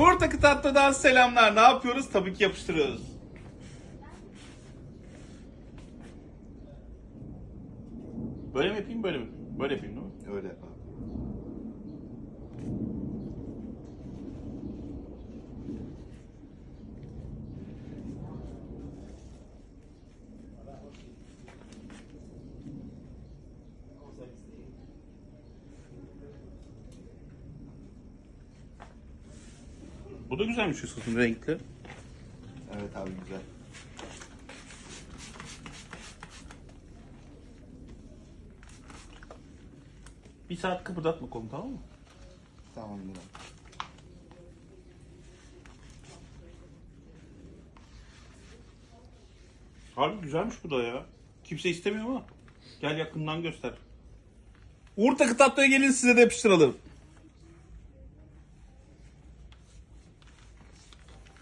Uğur Takı Tatlı'dan selamlar. Ne yapıyoruz? Tabii ki yapıştırıyoruz. Böyle mi yapayım, böyle mi? Böyle yapayım değil mi? Öyle yap. Bu da güzelmiş Yusuf'un renkli. Evet abi güzel. Bir saat kıpırdatma konu tamam mı? Tamamdır abi. Harbi güzelmiş bu da ya. Kimse istemiyor ama. Gel yakından göster. Uğur Takı Tatlı'ya gelin size de yapıştıralım.